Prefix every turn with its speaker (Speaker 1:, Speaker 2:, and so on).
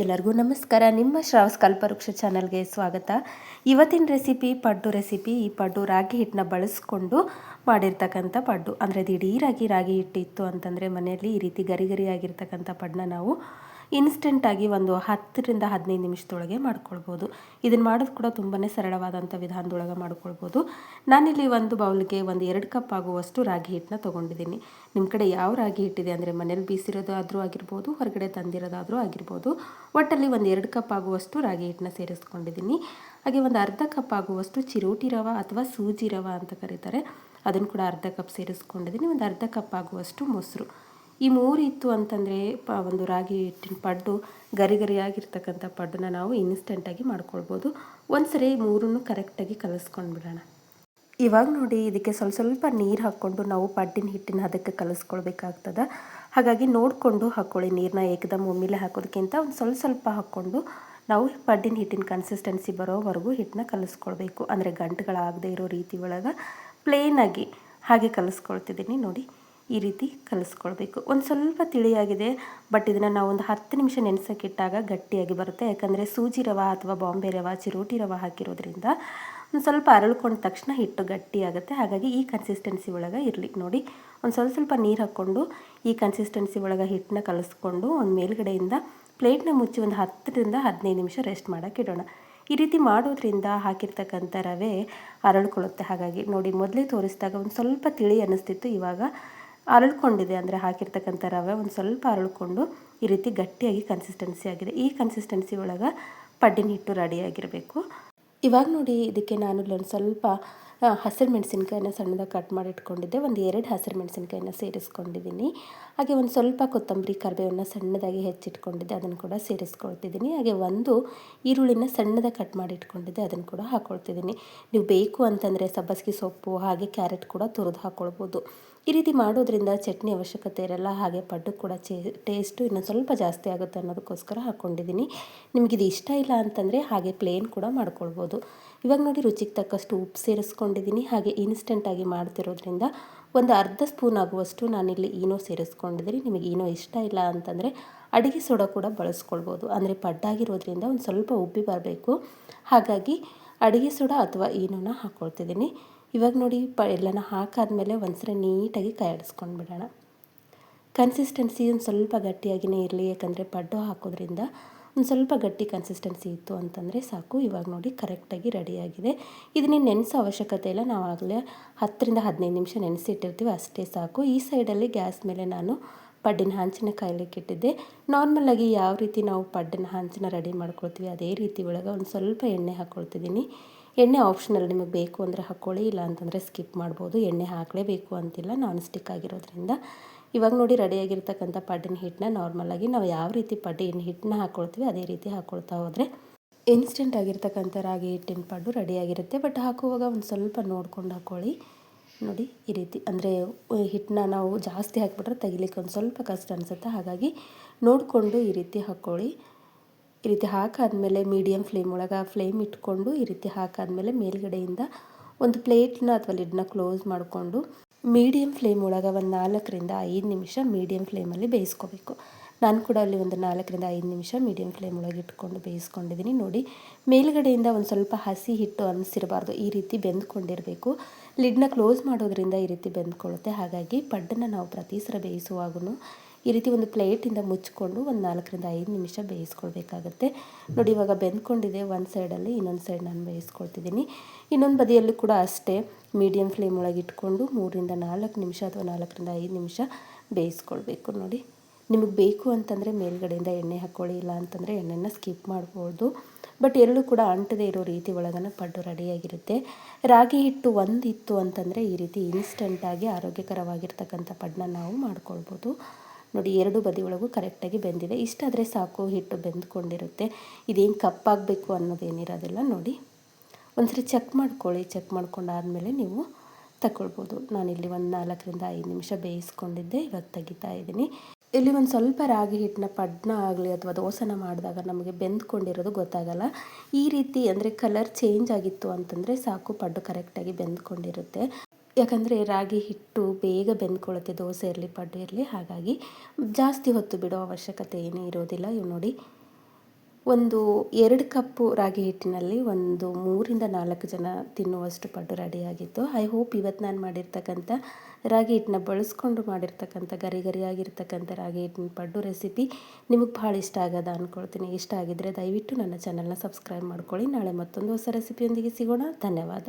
Speaker 1: ಎಲ್ಲರಿಗೂ ನಮಸ್ಕಾರ. ನಿಮ್ಮ ಶ್ರಾವಸ್ ಕಲ್ಪವೃಕ್ಷ ಚಾನಲ್ಗೆ ಸ್ವಾಗತ. ಇವತ್ತಿನ ರೆಸಿಪಿ, ಪಡ್ಡು ರೆಸಿಪಿ. ಈ ಪಡ್ಡು ರಾಗಿ ಹಿಟ್ಟನ್ನ ಬಳಸ್ಕೊಂಡು ಮಾಡಿರ್ತಕ್ಕಂಥ ಪಡ್ಡು. ಅಂದರೆ ದಿಢೀರಾಗಿ ರಾಗಿ ಹಿಟ್ಟಿತ್ತು ಅಂತಂದರೆ ಮನೆಯಲ್ಲಿ ಈ ರೀತಿ ಗರಿ ಗರಿಯಾಗಿರ್ತಕ್ಕಂಥ ಪಡ್ಡನ್ನ ನಾವು ಇನ್ಸ್ಟೆಂಟಾಗಿ ಒಂದು ಹತ್ತರಿಂದ ಹದಿನೈದು ನಿಮಿಷದೊಳಗೆ ಮಾಡ್ಕೊಳ್ಬೋದು. ಇದನ್ನು ಮಾಡೋದು ಕೂಡ ತುಂಬಾ ಸರಳವಾದಂಥ ವಿಧಾನದೊಳಗೆ ಮಾಡ್ಕೊಳ್ಬೋದು. ನಾನಿಲ್ಲಿ ಒಂದು ಬೌಲ್ಗೆ ಒಂದು ಎರಡು ಕಪ್ ಆಗುವಷ್ಟು ರಾಗಿ ಹಿಟ್ಟನ್ನ ತೊಗೊಂಡಿದ್ದೀನಿ. ನಿಮ್ಮ ಕಡೆ ಯಾವ ರಾಗಿ ಹಿಟ್ಟಿದೆ ಅಂದರೆ ಮನೇಲಿ ಬೀಸಿರೋದಾದರೂ ಆಗಿರ್ಬೋದು, ಹೊರಗಡೆ ತಂದಿರೋದಾದರೂ ಆಗಿರ್ಬೋದು, ಒಟ್ಟಲ್ಲಿ ಒಂದು ಎರಡು ಕಪ್ ಆಗುವಷ್ಟು ರಾಗಿ ಹಿಟ್ಟನ್ನ ಸೇರಿಸ್ಕೊಂಡಿದ್ದೀನಿ. ಹಾಗೆ ಒಂದು ಅರ್ಧ ಕಪ್ ಆಗುವಷ್ಟು ಚಿರೋಟಿ ರವ ಅಥವಾ ಸೂಜಿ ರವ ಅಂತ ಕರೀತಾರೆ. ಅದನ್ನು ಕೂಡ ಅರ್ಧ ಕಪ್ ಸೇರಿಸ್ಕೊಂಡಿದ್ದೀನಿ. ಒಂದು ಅರ್ಧ ಕಪ್ ಆಗುವಷ್ಟು ಮೊಸರು. ಈ ಮೂರು ಇತ್ತು ಅಂತಂದರೆ ಪ, ಒಂದು ರಾಗಿ ಹಿಟ್ಟಿನ ಪಡ್ಡು ಗರಿ ಗರಿಯಾಗಿರ್ತಕ್ಕಂಥ ಪಡ್ಡನ್ನ ನಾವು ಇನ್ಸ್ಟೆಂಟಾಗಿ ಮಾಡ್ಕೊಳ್ಬೋದು. ಒಂದು ಸರಿ ಮೂರನ್ನು ಕರೆಕ್ಟಾಗಿ ಕಲಿಸ್ಕೊಂಡ್ಬಿಡೋಣ ಇವಾಗ ನೋಡಿ ಇದಕ್ಕೆ ಸ್ವಲ್ಪ ಸ್ವಲ್ಪ ನೀರು ಹಾಕ್ಕೊಂಡು ನಾವು ಪಡ್ಡಿನ ಹಿಟ್ಟಿನ ಅದಕ್ಕೆ ಕಲಿಸ್ಕೊಳ್ಬೇಕಾಗ್ತದೆ. ಹಾಗಾಗಿ ನೋಡಿಕೊಂಡು ಹಾಕ್ಕೊಳ್ಳಿ ನೀರನ್ನ ಏಕದಮ್ ಒಮ್ಮಿಲೆ ಹಾಕೋದಕ್ಕಿಂತ ಒಂದು ಸ್ವಲ್ಪ ಸ್ವಲ್ಪ ಹಾಕ್ಕೊಂಡು ನಾವು ಪಡ್ಡಿನ ಹಿಟ್ಟಿನ ಕನ್ಸಿಸ್ಟೆನ್ಸಿ ಬರೋವರೆಗೂ ಹಿಟ್ಟನ್ನ ಕಲಿಸ್ಕೊಳ್ಬೇಕು. ಅಂದರೆ ಗಂಟುಗಳಾಗದೇ ಇರೋ ರೀತಿ ಒಳಗೆ ಪ್ಲೇನಾಗಿ ಹಾಗೆ ಕಲಿಸ್ಕೊಳ್ತಿದ್ದೀನಿ ನೋಡಿ. ಈ ರೀತಿ ಕಲಿಸ್ಕೊಳ್ಬೇಕು. ಒಂದು ಸ್ವಲ್ಪ ತಿಳಿಯಾಗಿದೆ ಬಟ್ ಇದನ್ನು ನಾವು ಒಂದು ಹತ್ತು ನಿಮಿಷ ನೆನೆಸೋಕ್ಕಿಟ್ಟಾಗ ಗಟ್ಟಿಯಾಗಿ ಬರುತ್ತೆ. ಯಾಕಂದರೆ ಸೂಜಿ ರವೆ ಅಥವಾ ಬಾಂಬೆ ರವೆ, ಚಿರೋಟಿ ರವ ಹಾಕಿರೋದ್ರಿಂದ ಒಂದು ಸ್ವಲ್ಪ ಅರಳ್ಕೊಂಡ ತಕ್ಷಣ ಹಿಟ್ಟು ಗಟ್ಟಿ ಆಗುತ್ತೆ ಹಾಗಾಗಿ ಈ ಕನ್ಸಿಸ್ಟೆನ್ಸಿ ಒಳಗೆ ಇರಲಿ. ನೋಡಿ, ಒಂದು ಸ್ವಲ್ಪ ಸ್ವಲ್ಪ ನೀರು ಹಾಕ್ಕೊಂಡು ಈ ಕನ್ಸಿಸ್ಟೆನ್ಸಿ ಒಳಗೆ ಹಿಟ್ಟನ್ನ ಕಲಿಸ್ಕೊಂಡು ಒಂದು ಮೇಲ್ಗಡೆಯಿಂದ ಪ್ಲೇಟ್ನ ಮುಚ್ಚಿ ಒಂದು ಹತ್ತರಿಂದ ಹದಿನೈದು ನಿಮಿಷ ರೆಸ್ಟ್ ಮಾಡೋಕ್ಕೆ ಇಡೋಣ. ಈ ರೀತಿ ಮಾಡೋದ್ರಿಂದ ಹಾಕಿರ್ತಕ್ಕಂಥ ರವೆ ಅರಳ್ಕೊಳ್ಳುತ್ತೆ. ಹಾಗಾಗಿ ನೋಡಿ, ಮೊದಲೇ ತೋರಿಸಿದಾಗ ಒಂದು ಸ್ವಲ್ಪ ತಿಳಿ ಅನ್ನಿಸ್ತಿತ್ತು. ಇವಾಗ ಅರಳ್ಕೊಂಡಿದೆ ಅಂದರೆ ಹಾಕಿರ್ತಕ್ಕಂಥ ರವೆ ಒಂದು ಸ್ವಲ್ಪ ಅರಳ್ಕೊಂಡು ಈ ರೀತಿ ಗಟ್ಟಿಯಾಗಿ ಕನ್ಸಿಸ್ಟೆನ್ಸಿ ಆಗಿದೆ. ಈ ಕನ್ಸಿಸ್ಟೆನ್ಸಿ ಒಳಗೆ ಪಡ್ಡಿನ ಹಿಟ್ಟು ರೆಡಿಯಾಗಿರಬೇಕು ಇವಾಗ ನೋಡಿ ಇದಕ್ಕೆ ನಾನು ಇಲ್ಲೊಂದು ಸ್ವಲ್ಪ ಹಸಿರು ಮೆಣಸಿನ್ಕಾಯಿನ ಸಣ್ಣದಾಗಿ ಕಟ್ ಮಾಡಿ ಇಟ್ಕೊಂಡಿದ್ದೆ. ಒಂದು ಎರಡು ಹಸಿರು ಮೆಣಸಿನ್ಕಾಯಿನ ಸೇರಿಸ್ಕೊಂಡಿದ್ದೀನಿ. ಹಾಗೆ ಒಂದು ಸ್ವಲ್ಪ ಕೊತ್ತಂಬರಿ, ಕರಿಬೇವನ್ನ ಸಣ್ಣದಾಗಿ ಹೆಚ್ಚಿಟ್ಕೊಂಡಿದ್ದೆ. ಅದನ್ನು ಕೂಡ ಸೇರಿಸ್ಕೊಳ್ತಿದ್ದೀನಿ. ಹಾಗೆ ಒಂದು ಈರುಳ್ಳಿನ ಸಣ್ಣದಾಗಿ ಕಟ್ ಮಾಡಿ ಇಟ್ಕೊಂಡಿದ್ದೆ. ಅದನ್ನು ಕೂಡ ಹಾಕ್ಕೊಳ್ತಿದ್ದೀನಿ ನೀವು ಬೇಕು ಅಂತಂದರೆ ಸಬ್ಬಸಿಗೆ ಸೊಪ್ಪು, ಹಾಗೆ ಕ್ಯಾರೆಟ್ ಕೂಡ ತುರಿದು ಹಾಕ್ಕೊಳ್ಬೋದು ಈ ರೀತಿ ಮಾಡೋದ್ರಿಂದ ಚಟ್ನಿ ಅವಶ್ಯಕತೆ ಇರಲ್ಲ, ಹಾಗೆ ಪಡ್ಡು ಕೂಡ ಚೇ ಟೇಸ್ಟು ಇನ್ನೊಂದು ಸ್ವಲ್ಪ ಜಾಸ್ತಿ ಆಗುತ್ತೆ ಅನ್ನೋದಕ್ಕೋಸ್ಕರ ಹಾಕ್ಕೊಂಡಿದ್ದೀನಿ ನಿಮಗಿದು ಇಷ್ಟ ಇಲ್ಲ ಅಂತಂದರೆ ಹಾಗೆ ಪ್ಲೇನ್ ಕೂಡ ಮಾಡ್ಕೊಳ್ಬೋದು. ಇವಾಗ ನೋಡಿ ರುಚಿಗೆ ತಕ್ಕಷ್ಟು ಉಪ್ಪು ಸೇರಿಸ್ಕೊಂಡಿದ್ದೀನಿ, ಹಾಗೆ ಇನ್ಸ್ಟೆಂಟಾಗಿ ಮಾಡ್ತಿರೋದ್ರಿಂದ ಒಂದು ಅರ್ಧ ಸ್ಪೂನ್ ಆಗುವಷ್ಟು ನಾನಿಲ್ಲಿ ಈನೋ ಸೇರಿಸ್ಕೊಂಡಿದ್ದೀನಿ. ನಿಮಗೆ ಈನೋ ಇಷ್ಟ ಇಲ್ಲ ಅಂತಂದರೆ ಅಡುಗೆ ಸೋಡಾ ಕೂಡ ಬಳಸ್ಕೊಳ್ಬೋದು. ಅಂದರೆ ಪಡ್ಡಾಗಿರೋದ್ರಿಂದ ಒಂದು ಸ್ವಲ್ಪ ಉಬ್ಬಿ ಬರಬೇಕು. ಹಾಗಾಗಿ ಅಡುಗೆ ಸೋಡಾ ಅಥವಾ ಈನೋನ ಹಾಕ್ಕೊಳ್ತಿದ್ದೀನಿ ಇವಾಗ ನೋಡಿ ಪ ಎಲ್ಲನ ಹಾಕಾದ್ಮೇಲೆ ಒಂದ್ಸರಿ ನೀಟಾಗಿ ಕೈ ಬಿಡೋಣ. ಕನ್ಸಿಸ್ಟೆನ್ಸಿ ಒಂದು ಸ್ವಲ್ಪ ಗಟ್ಟಿಯಾಗಿಯೇ ಇರಲಿ, ಯಾಕಂದರೆ ಪಡ್ಡು ಹಾಕೋದ್ರಿಂದ ಒಂದು ಸ್ವಲ್ಪ ಗಟ್ಟಿ ಕನ್ಸಿಸ್ಟೆನ್ಸಿ ಇತ್ತು ಅಂತಂದರೆ ಸಾಕು. ಇವಾಗ ನೋಡಿ ಕರೆಕ್ಟಾಗಿ ರೆಡಿಯಾಗಿದೆ ಇದನ್ನೇ ನೆನೆಸೋ ಅವಶ್ಯಕತೆ ಇಲ್ಲ. ನಾವು ಆಗಲೇ ಹತ್ತರಿಂದ ಹದಿನೈದು ನಿಮಿಷ ನೆನೆಸಿಟ್ಟಿರ್ತೀವಿ, ಅಷ್ಟೇ ಸಾಕು. ಈ ಸೈಡಲ್ಲಿ ಗ್ಯಾಸ್ ಮೇಲೆ ನಾನು ಪಡ್ಡಿನ ಹಂಚಿನ ಕಾಯ್ಲಿಕ್ಕೆ ಇಟ್ಟಿದ್ದೆ. ನಾರ್ಮಲಾಗಿ ಯಾವ ರೀತಿ ನಾವು ಪಡ್ಡಿನ ಹಂಚಿನ ರೆಡಿ ಮಾಡ್ಕೊಳ್ತೀವಿ, ಅದೇ ರೀತಿ ಒಳಗೆ ಒಂದು ಸ್ವಲ್ಪ ಎಣ್ಣೆ ಹಾಕ್ಕೊಳ್ತಿದ್ದೀನಿ ಎಣ್ಣೆ ಆಪ್ಷನಲ್ ನಿಮಗೆ ಬೇಕು ಅಂದರೆ ಹಾಕ್ಕೊಳ್ಳಿ ಇಲ್ಲ ಅಂತಂದರೆ ಸ್ಕಿಪ್ ಮಾಡ್ಬೋದು. ಎಣ್ಣೆ ಹಾಕಲೇಬೇಕು ಅಂತಿಲ್ಲ ನಾನ್ ಸ್ಟಿಕ್ ಆಗಿರೋದ್ರಿಂದ. ಇವಾಗ ನೋಡಿ ರೆಡಿಯಾಗಿರ್ತಕ್ಕಂಥ ಪಡ್ಡಿನ ಹಿಟ್ಟನ್ನ ನಾರ್ಮಲಾಗಿ ನಾವು ಯಾವ ರೀತಿ ಪಡ್ಡಿನ ಹಿಟ್ಟನ್ನ ಹಾಕ್ಕೊಳ್ತೀವಿ ಅದೇ ರೀತಿ ಹಾಕ್ಕೊಳ್ತಾ ಹೋದರೆ ಇನ್ಸ್ಟೆಂಟ್ ಆಗಿರ್ತಕ್ಕಂಥ ರಾಗಿ ಹಿಟ್ಟಿನ ಪಡ್ಡು ರೆಡಿಯಾಗಿರುತ್ತೆ ಬಟ್ ಹಾಕುವಾಗ ಒಂದು ಸ್ವಲ್ಪ ನೋಡ್ಕೊಂಡು ಹಾಕ್ಕೊಳ್ಳಿ ನೋಡಿ ಈ ರೀತಿ, ಅಂದರೆ ಹಿಟ್ಟನ್ನ ನಾವು ಜಾಸ್ತಿ ಹಾಕಿಬಿಟ್ರೆ ತೆಗಿಲಿಕ್ಕೆ ಒಂದು ಸ್ವಲ್ಪ ಕಷ್ಟ ಅನಿಸುತ್ತೆ. ಹಾಗಾಗಿ ನೋಡಿಕೊಂಡು ಈ ರೀತಿ ಹಾಕ್ಕೊಳ್ಳಿ ಈ ರೀತಿ ಹಾಕಾದಮೇಲೆ ಮೀಡಿಯಮ್ ಫ್ಲೇಮ್ ಒಳಗೆ ಫ್ಲೇಮ್ ಇಟ್ಕೊಂಡು ಈ ರೀತಿ ಹಾಕಾದಮೇಲೆ ಮೇಲ್ಗಡೆಯಿಂದ ಒಂದು ಪ್ಲೇಟ್ನ ಅಥವಾ ಲಿಡ್ನ ಕ್ಲೋಸ್ ಮಾಡಿಕೊಂಡು ಮೀಡಿಯಮ್ ಫ್ಲೇಮ್ ಒಳಗೆ ಒಂದು ನಾಲ್ಕರಿಂದ ಐದು ನಿಮಿಷ ಮೀಡಿಯಮ್ ಫ್ಲೇಮಲ್ಲಿ ಬೇಯಿಸ್ಕೋಬೇಕು. ನಾನು ಕೂಡ ಅಲ್ಲಿ ಒಂದು ನಾಲ್ಕರಿಂದ ಐದು ನಿಮಿಷ ಮೀಡಿಯಮ್ ಫ್ಲೇಮ್ ಒಳಗೆ ಇಟ್ಕೊಂಡು ಬೇಯಿಸ್ಕೊಂಡಿದ್ದೀನಿ ನೋಡಿ, ಮೇಲ್ಗಡೆಯಿಂದ ಒಂದು ಸ್ವಲ್ಪ ಹಸಿ ಹಿಟ್ಟು ಅನಿಸಿರಬಾರ್ದು. ಈ ರೀತಿ ಬೆಂದ್ಕೊಂಡಿರಬೇಕು. ಲಿಡ್ನ ಕ್ಲೋಸ್ ಮಾಡೋದ್ರಿಂದ ಈ ರೀತಿ ಬೆಂದ್ಕೊಳ್ಳುತ್ತೆ. ಹಾಗಾಗಿ ಪಡ್ಡನ್ನು ನಾವು ಪ್ರತಿ ಸಲ ಬೇಯಿಸುವಾಗೂ ಈ ರೀತಿ ಒಂದು ಪ್ಲೇಟಿಂದ ಮುಚ್ಚಿಕೊಂಡು ಒಂದು ನಾಲ್ಕರಿಂದ ಐದು ನಿಮಿಷ ಬೇಯಿಸ್ಕೊಳ್ಬೇಕಾಗತ್ತೆ. ನೋಡಿ, ಇವಾಗ ಬೆಂದ್ಕೊಂಡಿದೆ ಒಂದು ಸೈಡಲ್ಲಿ ಇನ್ನೊಂದು ಸೈಡ್ ನಾನು ಬೇಯಿಸ್ಕೊಳ್ತಿದ್ದೀನಿ. ಇನ್ನೊಂದು ಬದಿಯಲ್ಲೂ ಕೂಡ ಅಷ್ಟೇ ಮೀಡಿಯಮ್ ಫ್ಲೇಮ್ ಒಳಗೆ ಇಟ್ಕೊಂಡು ಮೂರಿಂದ ನಾಲ್ಕು ನಿಮಿಷ ಅಥವಾ ನಾಲ್ಕರಿಂದ ಐದು ನಿಮಿಷ ಬೇಯಿಸ್ಕೊಳ್ಬೇಕು ನೋಡಿ. ನಿಮಗೆ ಬೇಕು ಅಂತಂದರೆ ಮೇಲ್ಗಡೆಯಿಂದ ಎಣ್ಣೆ ಹಾಕ್ಕೊಳ್ಳಿ ಇಲ್ಲ ಅಂತಂದರೆ ಎಣ್ಣೆನ ಸ್ಕಿಪ್ ಮಾಡ್ಬೋದು. ಬಟ್ ಎರಡೂ ಕೂಡ ಅಂಟದೇ ಇರೋ ರೀತಿ ಒಳಗನ ಪಡ್ಡು ರೆಡಿಯಾಗಿರುತ್ತೆ. ರಾಗಿ ಹಿಟ್ಟು ಒಂದಿತ್ತು ಅಂತಂದರೆ ಈ ರೀತಿ ಇನ್ಸ್ಟೆಂಟಾಗಿ ಆರೋಗ್ಯಕರವಾಗಿರ್ತಕ್ಕಂಥ ಪಡ್ಡನ್ನ ನಾವು ಮಾಡ್ಕೊಳ್ಬೋದು. ನೋಡಿ, ಎರಡು ಬದಿ ಒಳಗೂ ಕರೆಕ್ಟಾಗಿ ಬೆಂದಿದೆ ಇಷ್ಟಾದರೆ ಸಾಕು, ಹಿಟ್ಟು ಬೆಂದ್ಕೊಂಡಿರುತ್ತೆ. ಇದೇನು ಕಪ್ಪಾಗಬೇಕು ಅನ್ನೋದೇನಿರೋದಿಲ್ಲ, ನೋಡಿ. ಒಂದ್ಸರಿ ಚೆಕ್ ಮಾಡ್ಕೊಳ್ಳಿ. ಚೆಕ್ ಮಾಡ್ಕೊಂಡಾದಮೇಲೆ ನೀವು ತಗೊಳ್ಬೋದು ನಾನಿಲ್ಲಿ ಒಂದು ನಾಲ್ಕರಿಂದ ಐದು ನಿಮಿಷ ಬೇಯಿಸ್ಕೊಂಡಿದ್ದೆ, ಇವಾಗ ತೆಗಿತಾ ಇದ್ದೀನಿ. ಇಲ್ಲಿ ಒಂದು ಸ್ವಲ್ಪ ರಾಗಿ ಹಿಟ್ಟನ್ನ ಪಡ್ನ ಆಗಲಿ ಅಥವಾ ದೋಸೆನ ಮಾಡಿದಾಗ ನಮಗೆ ಬೆಂದ್ಕೊಂಡಿರೋದು ಗೊತ್ತಾಗಲ್ಲ. ಈ ರೀತಿ ಅಂದರೆ ಕಲರ್ ಚೇಂಜ್ ಆಗಿತ್ತು ಅಂತಂದರೆ ಸಾಕು, ಪಡ್ಡು ಕರೆಕ್ಟಾಗಿ ಬೆಂದ್ಕೊಂಡಿರುತ್ತೆ. ಯಾಕಂದರೆ ರಾಗಿ ಹಿಟ್ಟು ಬೇಗ ಬೆಂದ್ಕೊಳ್ಳುತ್ತೆ, ದೋಸೆ ಇರಲಿ, ಪಡ್ಡು ಇರಲಿ, ಹಾಗಾಗಿ ಜಾಸ್ತಿ ಹೊತ್ತು ಬಿಡೋ ಅವಶ್ಯಕತೆ ಏನೂ ಇರೋದಿಲ್ಲ. ಇವು ನೋಡಿ, ಒಂದು ಎರಡು ಕಪ್ಪು ರಾಗಿ ಹಿಟ್ಟಿನಲ್ಲಿ ಒಂದು ಮೂರಿಂದ ನಾಲ್ಕು ಜನ ತಿನ್ನುವಷ್ಟು ಪಡ್ಡು ರೆಡಿಯಾಗಿತ್ತು ಐ ಹೋಪ್ ಇವತ್ತು ನಾನು ಮಾಡಿರ್ತಕ್ಕಂಥ ರಾಗಿ ಹಿಟ್ಟನ್ನ ಬಳಸ್ಕೊಂಡು ಮಾಡಿರ್ತಕ್ಕಂಥ ಗರಿ ಗರಿಯಾಗಿರ್ತಕ್ಕಂಥ ರಾಗಿ ಹಿಟ್ಟಿನ ಪಡ್ಡು ರೆಸಿಪಿ ನಿಮಗೆ ಭಾಳ ಇಷ್ಟ ಆಗೋದ ಅಂದ್ಕೊಳ್ತೀನಿ ಇಷ್ಟ ಆಗಿದ್ದರೆ ದಯವಿಟ್ಟು ನನ್ನ ಚಾನಲ್ನ ಸಬ್ಸ್ಕ್ರೈಬ್ ಮಾಡ್ಕೊಳ್ಳಿ. ನಾಳೆ ಮತ್ತೊಂದು ಹೊಸ ರೆಸಿಪಿಯೊಂದಿಗೆ ಸಿಗೋಣ. ಧನ್ಯವಾದ.